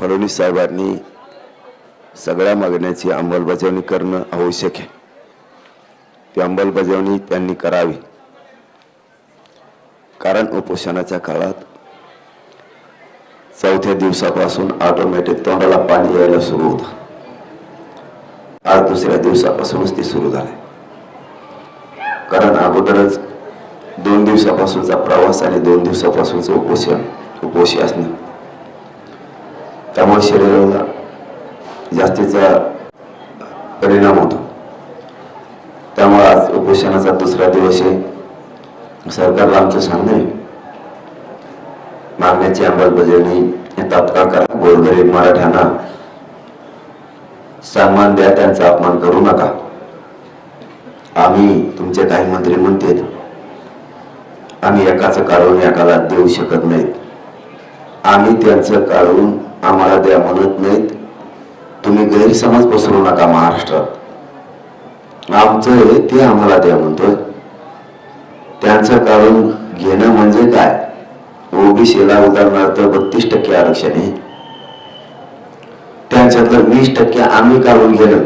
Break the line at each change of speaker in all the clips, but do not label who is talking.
फडणवीस साहेबांनी सगळ्या मागण्याची अंमलबजावणी करणं आवश्यक आहे. ती अंमलबजावणी त्यांनी करावी. कारण उपोषणाच्या काळात चौथ्या दिवसापासून ऑटोमॅटिक तोंडाला पाणी यायला सुरू होतं. आज दुसऱ्या दिवसापासूनच ते सुरू झाले कारण अगोदरच दोन दिवसापासूनचा प्रवास आणि दोन दिवसापासूनचं उपोषण उपोषी असणं त्यामुळे शरीराला जास्तीचा परिणाम होतो. त्यामुळे आज उपोषणाचा दुसरा दिवस आहे. सरकारला आमचं सांगणं आहे मागण्याची अंमलबजावणी तात्काळ करा. गोरगरीब मराठ्यांना सन्मान द्या त्यांचा अपमान करू नका. आम्ही तुमचे काही मंत्री म्हणते आम्ही एकाचं काढून एकाला देऊ शकत नाहीत. आम्ही त्यांचं काढून आम्हाला द्या म्हणत नाहीत तुम्ही गैरसमज पसरू नका महाराष्ट्रात आमचं आहे ते आम्हाला द्या म्हणतोय. त्यांचं काढून घेणं म्हणजे काय? ओबीसीला उदाहरणार्थ बत्तीस टक्के आरक्षण आहे. त्यांच्यातलं वीस टक्के आम्ही काढून घेणं.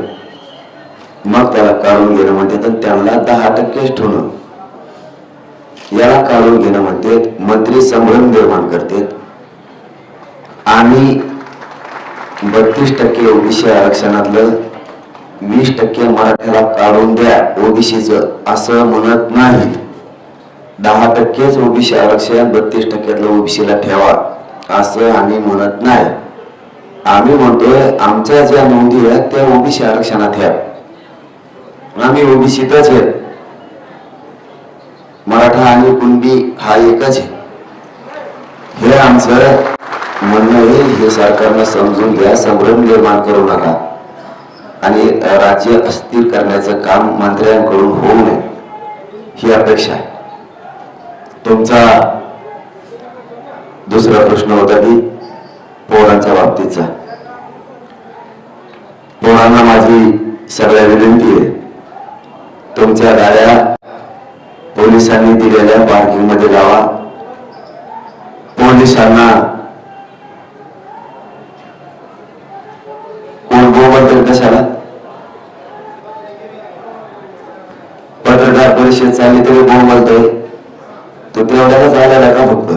मग त्याला काढून घेणं म्हणते तर त्यांना दहा टक्केच ठेवणं. याला काढून घेणं म्हणते मंत्री संभ्रम निर्माण करते आणि बत्तीस टक्के ओबीसी आरक्षणातलं वीस टक्के मराठ्याला काढून द्या ओबीसीच असं म्हणत नाही. दहा टक्केच ओबीसी आरक्षण बत्तीस टक्क्यातलं ओबीसीला ठेवा असं आम्ही म्हणत नाही. आम्ही म्हणतोय आमच्या ज्या नोंदी आहेत त्या ओबीसी आरक्षणात ह्या आम्ही ओबीसीतच आहे मराठा आणि कुणबी हा एकच आहे. हे आमचं म्हणणं हे सरकारनं समजून घ्या संभ्रम निर्माण करू नका. आणि राज्य अस्थिर करण्याचं काम मंत्र्यांकडून होऊ नये. ही अपेक्षा आहे. तुमचा दुसरा प्रश्न होता की पोरांच्या बाबतीतचा. पोरांना माझी सगळ्या विनंती आहे. तुमच्या गाड्या पोलिसांनी दिलेल्या पार्किंगमध्ये लावा. पोलिसांना कोण बोलतोय कशाला? पत्रकार परिषद चालली तरी बोंबलतोय तो तेवढ्यालाच आलेला का फक्त?